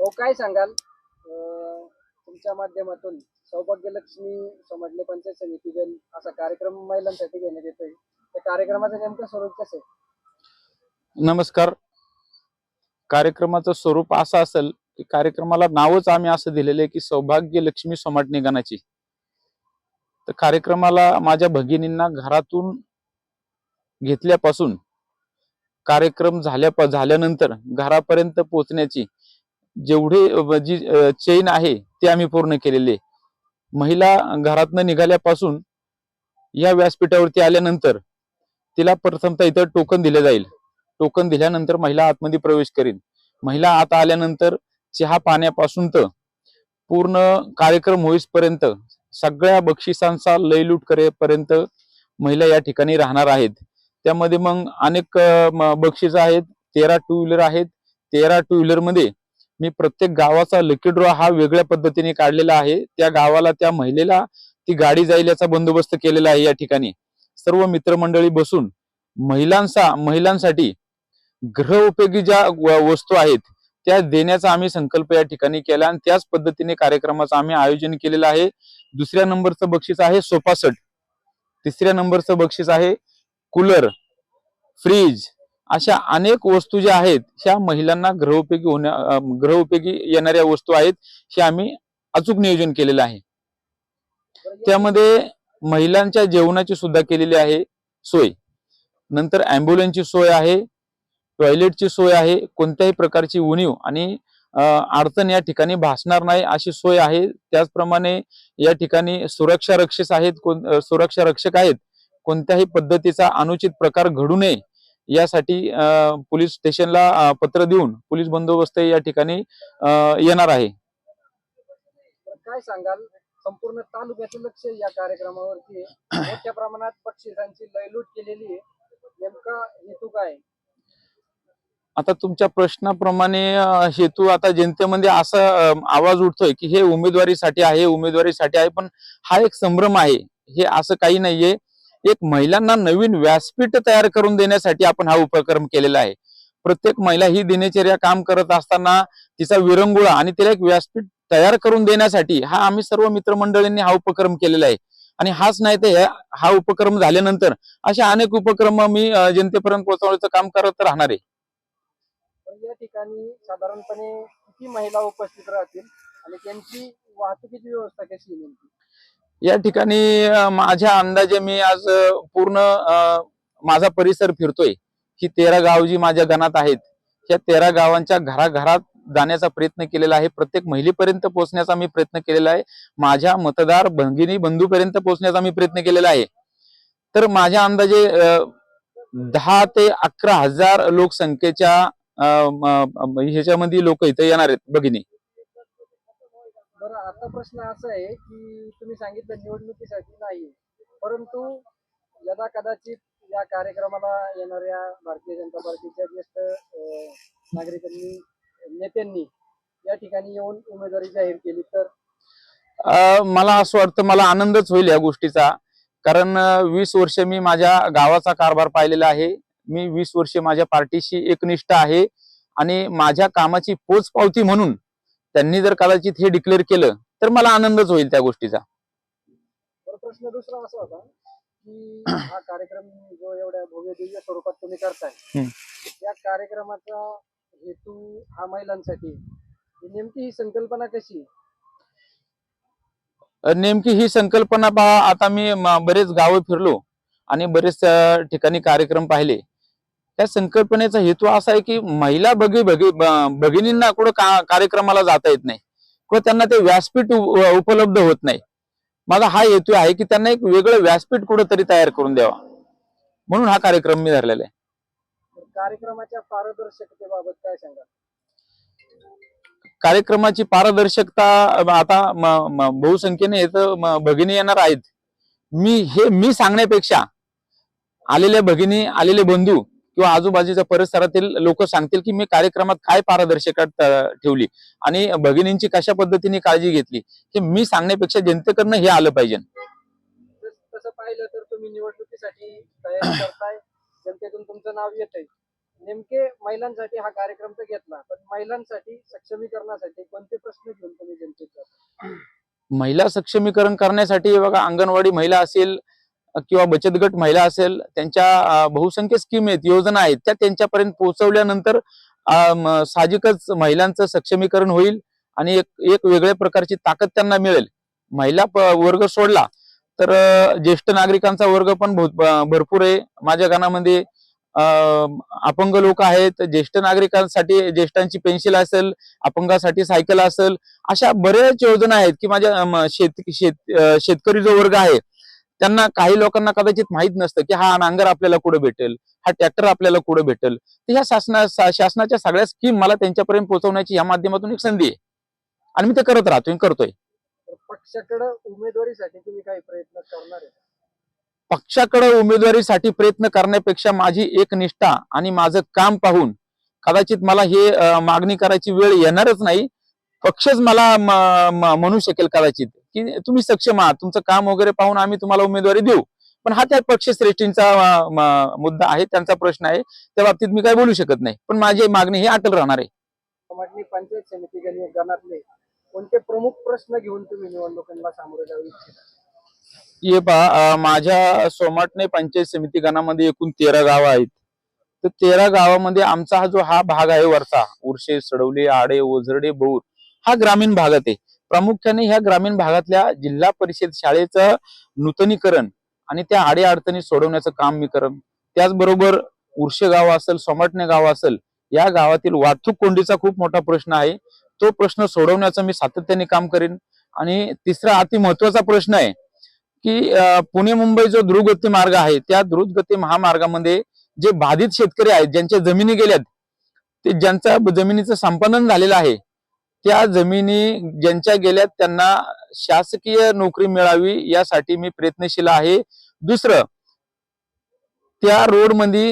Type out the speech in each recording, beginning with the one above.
हो काय सांगाल? अं, तुमच्या माध्यमातून सौभाग्यलक्ष्मी समजले पंचायत समितीगण असा कार्यक्रम महिलांसाठी घेण्यात येतोय. त्या कार्यक्रमाचं नेमकं स्वरूप कसं आहे? नमस्कार. कार्यक्रमाचं स्वरूप असं असेल की कार्यक्रमाला नावच आम्ही असं दिलेलं आहे की सौभाग्य लक्ष्मी समाट निगाणाची. तर कार्यक्रमाला माझ्या भगिनींना घरातून घेतल्यापासून कार्यक्रम झाल्या झाल्यानंतर घरापर्यंत पोहोचण्याची जेवढे जी चेन आहे ते आम्ही पूर्ण केलेले. महिला घरातनं निघाल्यापासून या व्यासपीठावरती आल्यानंतर तिला प्रथमतः इथं टोकन दिलं जाईल. टोकन दिल्यानंतर महिला आतमध्ये प्रवेश करीन. महिला आत आल्यानंतर चहा पाण्यापासून तर पूर्ण कार्यक्रम होईसपर्यंत सगळ्या बक्षिसांचा लयलूट करेपर्यंत महिला या ठिकाणी राहणार आहेत. त्यामध्ये मग अनेक बक्षीस आहेत तेरा टू व्हीलर आहेत. तेरा टू व्हीलरमध्ये मी प्रत्येक गावाचा लकी ड्रॉ हा वेगळ्या पद्धतीने काढलेला आहे. त्या गावाला त्या महिलेला ती गाडी जाईल याचा बंदोबस्त केलेला आहे या ठिकाणी. सर्व मित्रमंडळी बसून महिलांचा महिलांसाठी ग्रह उपयोगी ज्या व- वस्तू आहेत त्या देण्याचा आम्ही संकल्प या ठिकाणी केला आणि त्याच पद्धतीने कार्यक्रमाचं आम्ही आयोजन केलेलं आहे. दुसऱ्या नंबरचं बक्षीस आहे सोफा सेट तिसऱ्या नंबरचं बक्षीस आहे कूलर फ्रीज अशा अनेक वस्तू ज्या आहेत ह्या महिलांना ग्रहोपयोगी होण्या ग्रहोपयोगी येणाऱ्या वस्तू आहेत हे आम्ही अचूक नियोजन केलेलं आहे. त्यामध्ये महिलांच्या जेवणाची सुद्धा केलेली आहे सोय. नंतर अँब्युलन्सची सोय आहे टॉयलेटची सोय आहे कोणत्याही प्रकारची उणीव आणि अडचण या ठिकाणी भासणार नाही अशी सोय आहे. त्याचप्रमाणे या ठिकाणी सुरक्षा रक्षक आहेत कोण- सुरक्षा रक्षक आहेत कोणत्याही पद्धतीचा अनुचित प्रकार घडू नये. यासाठी पोलीस स्टेशनला पत्र देऊन पोलीस बंदोबस्त या ठिकाणी येणार आहे. काय सांगाल? संपूर्ण तालुक्याचं लक्ष या कार्यक्रमावरती मोठ्या प्रमाणात बक्षिसांची लयलूट केलेली आहे. नेमका हेतू काय? आता तुमच्या प्रश्नाप्रमाणे हेतू आता जनतेमध्ये असा आवाज उठतोय की हे उमेदवारीसाठी आहे उमेदवारीसाठी आहे पण हा एक संभ्रम आहे. हे असं काही नाहीये. एक महिलांना नवीन व्यासपीठ तयार करून देण्यासाठी आपण हा उपक्रम केलेला आहे. प्रत्येक महिला ही दिनचर्या काम करत असताना तिचा विरंगुळा आणि तिला एक व्यासपीठ तयार करून देण्यासाठी हा आम्ही सर्व मित्रमंडळींनी हा उपक्रम केलेला आहे. आणि हाच नाही तर हा उपक्रम झाल्यानंतर असे अनेक उपक्रम मी जनतेपर्यंत पोहोचवण्याचं काम करत राहणार आहे. या ठिकाणी साधारणपणे किती महिला उपस्थित राहतील आणि त्यांची वाहतुकीची व्यवस्था कशी नेमकी? या ठिकाणी माझ्या अंदाजे मी आज पूर्ण माझा परिसर फिरतोय. ही तेरा गाव जी माझ्या गणात आहेत या तेरा गावांच्या घराघरात जाण्याचा प्रयत्न केलेला आहे. प्रत्येक महिलेपर्यंत पोहोचण्याचा मी प्रयत्न केलेला आहे. माझ्या मतदार भगिनी बंधूपर्यंत पोहोचण्याचा मी प्रयत्न केलेला आहे. तर माझ्या अंदाजे दहा ते अकरा हजार लोकसंख्येच्या अ, ह्याच्यामध्ये लोक इथे येणार आहेत भगिनी. तर आता प्रश्न असा आहे की तुम्ही सांगितलं निवडणुकीसाठी नाही. परंतु यदा कदाचित या कार्यक्रमाला येणाऱ्या भारतीय जनता पार्टीच्या ज्येष्ठ नागरिकांनी नेत्यांनी या ठिकाणी येऊन उमेदवारी जाहीर केली तर? मला असं वाटतं मला आनंदच होईल या गोष्टीचा. कारण वीस वर्ष मी माझ्या गावाचा कारभार पाहिलेला आहे. मी वीस वर्ष माझ्या पार्टीशी एकनिष्ठ आहे. आणि माझ्या कामाची पोचपावती म्हणून त्यांनी जर कदाचित हे डिक्लेअर केलं तर मला आनंदच होईल त्या गोष्टीचा प्रश्न दुसरा असा होता की हा कार्यक्रम जो एवढ्या भव्य दिव्य स्वरूपात तुम्ही करताय. या कार्यक्रमाचा हेतू हा महिलांसाठी. नेमकी ही संकल्पना कशी नेमकी ही संकल्पना पहा आता मी बरेच गावं फिरलो आणि बरेच ठिकाणी कार्यक्रम पाहिले त्या संकल्पनेचा हेतू असा आहे की महिला भगी भगी भगिनींना कुठं का कार्यक्रमाला जाता येत नाही. किंवा त्यांना ते व्यासपीठ उपलब्ध होत नाही. माझा हा हेतू आहे की त्यांना एक वेगळं व्यासपीठ कुठंतरी तयार करून द्यावा. म्हणून हा कार्यक्रम मी धरलेला आहे. कार्यक्रमाच्या पारदर्शकतेबाबत काय सांगा कार्यक्रमाची पारदर्शकता आता बहुसंख्येने भगिनी येणार आहेत. मी हे मी सांगण्यापेक्षा आलेल्या भगिनी आलेले बंधू किंवा आजूबाजूच्या परिसरातील लोक सांगतील की मी कार्यक्रमात काय पारदर्शकता ठेवली? आणि भगिनींची कशा पद्धतीने काळजी घेतली? हे मी सांगण्यापेक्षा जनतेकडनं हे आलं पाहिजे. तस- पाहिलं तर तुम्ही निवडणुकीसाठी तयारी करताय. जनतेतून तुमचं नाव येत आहे नेमके महिलांसाठी हा कार्यक्रम तर घेतला पण महिलांसाठी सक्षमीकरणासाठी कोणते प्रश्न घेऊन तुम्ही जनतेत? महिला सक्षमीकरण करण्यासाठी बघा अंगणवाडी महिला असेल किंवा बचत गट महिला असेल त्यांच्या बहुसंख्य स्कीम आहेत योजना आहेत त्या त्यांच्यापर्यंत पोहोचवल्यानंतर साहजिकच महिलांचं सक्षमीकरण होईल आणि एक एक वेगळ्या प्रकारची ताकद त्यांना मिळेल. महिला प- वर्ग सोडला तर ज्येष्ठ नागरिकांचा वर्ग पण भरपूर आहे. माझ्या गाण्यामध्ये अपंग लोक आहेत ज्येष्ठ नागरिकांसाठी ज्येष्ठांची पेन्शिल असेल अपंगासाठी सायकल असेल अशा बऱ्याच योजना आहेत की माझ्या शेत शेत शेतकरी जो वर्ग आहे त्यांना काही लोकांना कदाचित माहीत नसतं की हा नांगर आपल्याला कुठे भेटेल हा ट्रॅक्टर आपल्याला कुठे भेटेल. तर ह्या शासना शासनाच्या सगळ्या स्कीम मला त्यांच्यापर्यंत पोहोचवण्याची या माध्यमातून एक संधी आहे. आणि मी ते करत राहतोय करतोय. पक्षाकडे उमेदवारीसाठी तुम्ही काही प्रयत्न करणार आहे? पक्षाकडे उमेदवारीसाठी प्रयत्न करण्यापेक्षा माझी एक निष्ठा आणि माझं काम पाहून कदाचित मला हे मागणी करायची वेळ येणारच नाही. पक्षच मला म्हणू शकेल कदाचित. की तुम्ही सक्षम आहात. तुमचं काम वगैरे पाहून आम्ही तुम्हाला उमेदवारी देऊ. पण हा त्या पक्षश्रेष्ठींचा मुद्दा आहे त्यांचा प्रश्न आहे. त्या बाबतीत मी काय बोलू शकत नाही. पण माझी मागणी ही अटल राहणार आहे. पंचायत समिती गण- गणातले. कोणते प्रमुख प्रश्न घेऊन तुम्ही निवडणुकांना सामोरे जाऊ इच्छिता? ये पहा माझ्या सोमाटणे पंचायत समिती गणामध्ये एकूण तेरा गावं आहेत. तर तेरा गावामध्ये आमचा हा जो हा भाग आहे वरचा उर्शे सडवले आडे ओझरडे बौर हा ग्रामीण भागात आहे. प्रामुख्याने ह्या ग्रामीण भागातल्या जिल्हा परिषद शाळेचं नूतनीकरण आणि त्या आडेअडचणी सोडवण्याचं काम मी करन. त्याचबरोबर उर्शे गाव असेल सोमाटणे गाव असेल या गावातील वाहतूक कोंडीचा खूप मोठा प्रश्न आहे. तो प्रश्न सोडवण्याचं मी सातत्याने काम करेन. आणि तिसरा अति महत्त्वाचा प्रश्न आहे की पुणे मुंबई जो द्रुतगती मार्ग आहे त्या द्रुतगती महामार्गामध्ये जे बाधित शेतकरी आहेत ज्यांच्या जमिनी गेल्यात ते ज्यांचा जमिनीचं संपादन झालेलं आहे त्या जमिनी ज्यांच्या गेल्यात त्यांना शासकीय नोकरी मिळावी यासाठी मी प्रयत्नशील आहे. दुसरं त्या रोडमध्ये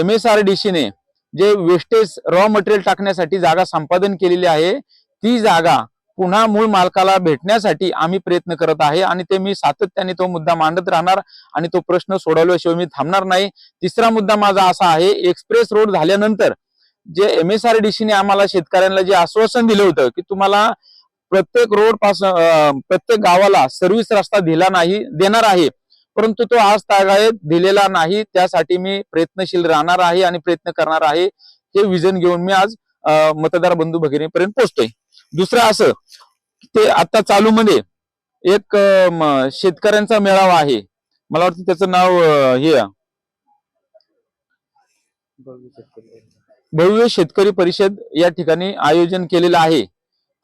एम एस आर डी सीने जे वेस्टेज रॉ मटेरियल टाकण्यासाठी जागा संपादन केलेली आहे ती जागा पुन्हा मूळ मालकाला भेटण्यासाठी आम्ही प्रयत्न करत आहे आणि ते मी सातत्याने तो मुद्दा मांडत राहणार आणि तो प्रश्न सोडवल्याशिवाय मी थांबणार नाही. तिसरा मुद्दा माझा असा आहे एक्सप्रेस रोड झाल्यानंतर जे एम एस आर डी सीने आम्हाला शेतकऱ्यांना जे आश्वासन दिलं होतं की तुम्हाला प्रत्येक रोडपासून प्रत्येक गावाला सर्व्हिस रस्ता दिला नाही देणार आहे. परंतु तो आज तागायत दिलेला नाही त्यासाठी मी प्रयत्नशील राहणार आहे आणि प्रयत्न करणार आहे. हे विजन घेऊन मी आज मतदार बंधू भगिनीपर्यंत पोहोचतोय. दुसरं असं ते आता चालू मध्ये एक शेतकऱ्यांचा मेळावा आहे. मला वाटतं त्याचं नाव हे भव्य शेतकरी परिषद या ठिकाणी आयोजन केलेलं आहे.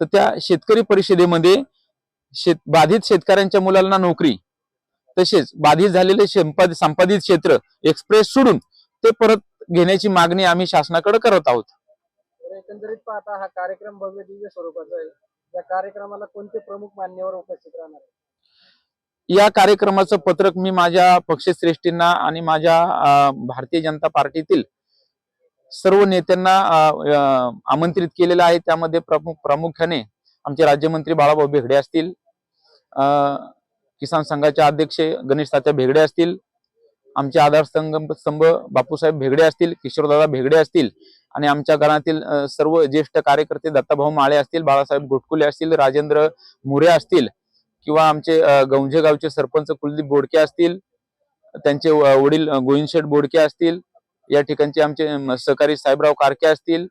तर त्या शेतकरी परिषदेमध्ये शेत बाधित शेतकऱ्यांच्या मुलांना नोकरी तसेच बाधित झालेले संपाद- संपादित क्षेत्र एक्सप्रेस सोडून ते परत घेण्याची मागणी आम्ही शासनाकडे करत आहोत. एकंदरीत पाहता हा कार्यक्रम भव्य दिव्य स्वरूपाचा आहे. या कार्यक्रमाला कोणते प्रमुख मान्यवर उपस्थित राहणार या कार्यक्रमाचं पत्रक मी माझ्या पक्षश्रेष्ठींना आणि माझ्या भारतीय जनता पार्टीतील सर्व नेत्यांना आमंत्रित केलेलं आहे. त्यामध्ये प्रमुख प्रामुख्याने आमचे राज्यमंत्री बाळाभाऊ भेगडे असतील किसान संघाचे अध्यक्ष गणेश तात्या भेगडे असतील आमचे आधार स्तंभ बापूसाहेब भेगडे असतील किशोरदादा भेगडे असतील आणि आमच्या घरातील सर्व ज्येष्ठ कार्यकर्ते दत्ताभाऊ माळे असतील बाळासाहेब घोटकुले असतील राजेंद्र मोरे असतील किंवा आमचे अ, गौंजे गावचे सरपंच कुलदीप बोडके असतील त्यांचे व- वडील गोविंदशेठ बोडके असतील या ठिकाणचे आमचे सहकारी साहेबराव कारके असतील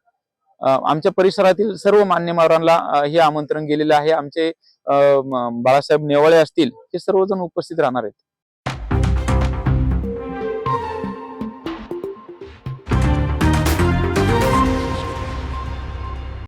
आमच्या परिसरातील सर्व मान्यवरांना हे आमंत्रण गेलेलं आहे. आमचे बाळासाहेब नेवाळे असतील हे सर्वजण उपस्थित राहणार आहेत.